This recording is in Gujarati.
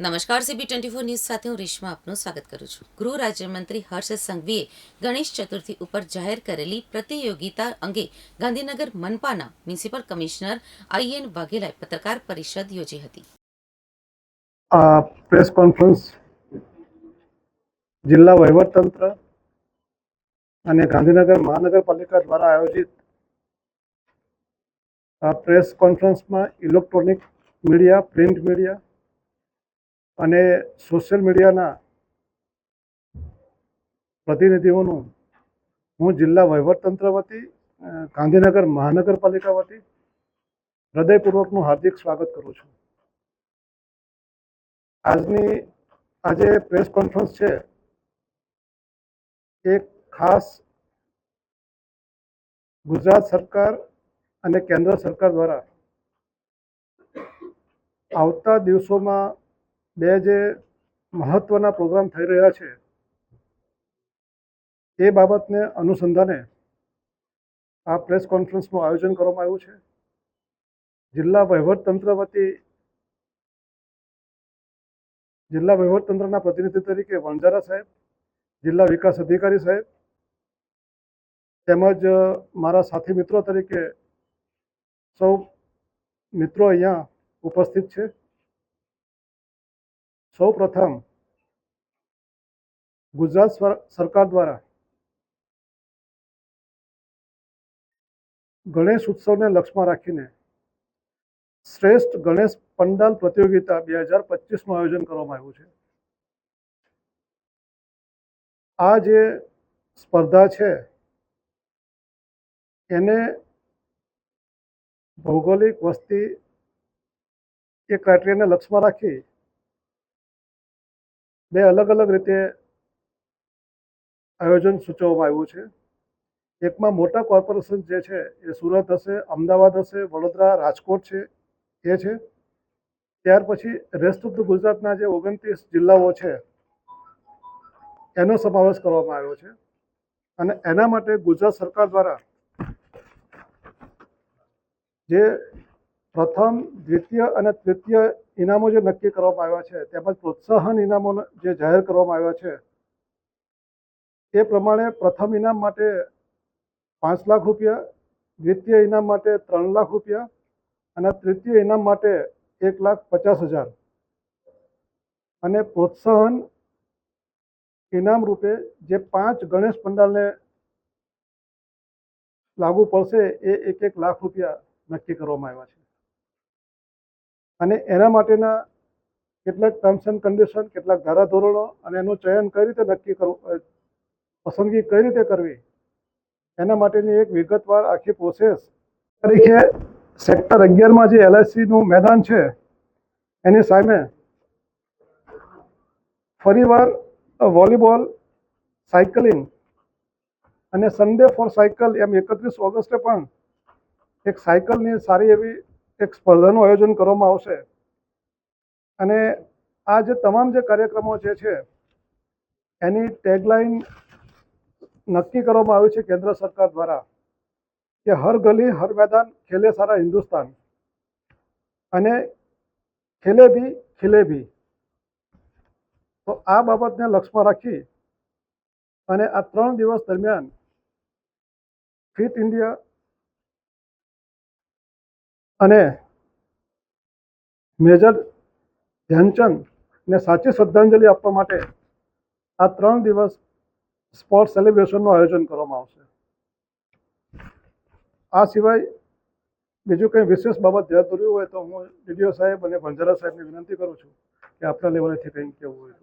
નમસ્કાર સીબી ટ્વેન્ટી ફોર ન્યૂઝ સાથે હું રેશમા આપનું સ્વાગત કરું છું. ગૃહ રાજ્યમંત્રી હર્ષ સંઘવીએ ગણેશ ચતુર્થી ઉપર જાહેર કરેલી પ્રતિયોગિતા અંગે ગાંધીનગર મનપાના મ્યુનિસિપલ કમિશનર આઈએન વાઘેલાએ પત્રકાર પરિષદ યોજી હતી. આ પ્રેસ કોન્ફરન્સ જિલ્લા વહીવટતંત્ર અને ગાંધીનગર મહાનગરપાલિકા દ્વારા આયોજિત આ પ્રેસ કોન્ફરન્સમાં ઇલેક્ટ્રોનિક મીડિયા, પ્રિન્ટ મીડિયા અને સોશિયલ મીડિયાના પ્રતિનિધિઓનું હું જિલ્લા વહીવટતંત્ર વતી ગાંધીનગર મહાનગરપાલિકા વતી હૃદયપૂર્વકનું હાર્દિક સ્વાગત કરું છું. આજની, આજે પ્રેસ કોન્ફરન્સ છે એક ખાસ ગુજરાત સરકાર અને કેન્દ્ર સરકાર દ્વારા આવતા દિવસોમાં બે જે મહત્વના પ્રોગ્રામ થઈ રહ્યા છે, એ બાબતને અનુસંધાને આ પ્રેસ કોન્ફરન્સનું આયોજન કરવામાં આવ્યું છે. જિલ્લા વહીવટતંત્ર વતી, જિલ્લા વહીવટતંત્રના પ્રતિનિધિ તરીકે વણઝારા સાહેબ, જિલ્લા વિકાસ અધિકારી સાહેબ, તેમજ મારા સાથી મિત્રો તરીકે સૌ મિત્રો અહીંયા ઉપસ્થિત છે. સૌ પ્રથમ ગુજરાત સરકાર દ્વારા ગણેશ ઉત્સવને લક્ષમાં રાખીને શ્રેષ્ઠ ગણેશ પંડાલ પ્રતિયોગિતા બે હજાર પચીસનું આયોજન કરવામાં આવ્યું છે. આ જે સ્પર્ધા છે, એને ભૌગોલિક વસ્તી એ ક્રાઇટેરિયાને લક્ષમાં રાખી બે અલગ અલગ રીતે આયોજન સૂચવવામાં આવ્યું છે. એકમાં મોટા કોર્પોરેશન જે છે એ સુરત હશે, અમદાવાદ હશે, વડોદરા, રાજકોટ છે, એ છે. ત્યાર પછી રેસ્ટ ઓફ ધ ગુજરાતના જે ઓગણત્રીસ જિલ્લાઓ છે, એનો સમાવેશ કરવામાં આવ્યો છે. અને એના માટે ગુજરાત સરકાર દ્વારા જે પ્રથમ, દ્વિતીય અને તૃતીય ઇનામો જે નક્કી કરવામાં આવ્યા છે, તેમજ પ્રોત્સાહન ઇનામો જે જાહેર કરવામાં આવ્યા છે, એ પ્રમાણે પ્રથમ ઇનામ માટે પાંચ લાખ રૂપિયા, દ્વિતીય ઇનામ માટે ત્રણ લાખ રૂપિયા અને તૃતીય ઇનામ માટે એક લાખ પચાસ હજાર. અને પ્રોત્સાહન ઇનામ રૂપે જે પાંચ ગણેશ પંડાલને લાગુ પડશે, એ એક એક લાખ રૂપિયા નક્કી કરવામાં આવ્યા છે. અને એના માટેના કેટલાક ટર્મ્સ એન્ડ કન્ડિશન કેટલાક ધારાધોરણો અને એનું ચયન કઈ રીતે નક્કી કરવું પસંદગી કઈ રીતે કરવી, એના માટેની એક વિગતવાર આખી પ્રોસેસ તરીકે સેક્ટર અગિયારમાં જે એલઆઈસીનું મેદાન છે, એની સામે ફરીવાર વોલીબોલ સાયકલિંગ અને સન્ડે ફોર સાયકલ એમ એકત્રીસ ઓગસ્ટે પણ એક સાયકલની સારી એવી એક સ્પર્ધાનું આયોજન કરવામાં આવશે. અને આ જે તમામ જે કાર્યક્રમો જે છે, એની ટેગલાઇન નક્કી કરવામાં આવી છે કેન્દ્ર સરકાર દ્વારા કે હર ગલી, હર મેદાન, ખેલે સારા હિન્દુસ્તાન. અને ખેલે બી ખીલે બી તો આ બાબતને લક્ષમાં રાખી અને આ ત્રણ દિવસ દરમિયાન ફિટ ઇન્ડિયા અને મેજર ધ્યાનચંદને સાચી શ્રદ્ધાંજલિ આપવા માટે આ ત્રણ દિવસ સ્પોર્ટ સેલિબ્રેશનનું આયોજન કરવામાં આવશે. આ સિવાય બીજું કંઈ વિશેષ બાબત ધ્યાન દોર્યું હોય તો હું ડીડીઓ સાહેબ અને ભંજારા સાહેબને વિનંતી કરું છું કે આપણા લેવલેથી કંઈક કહેવું હોય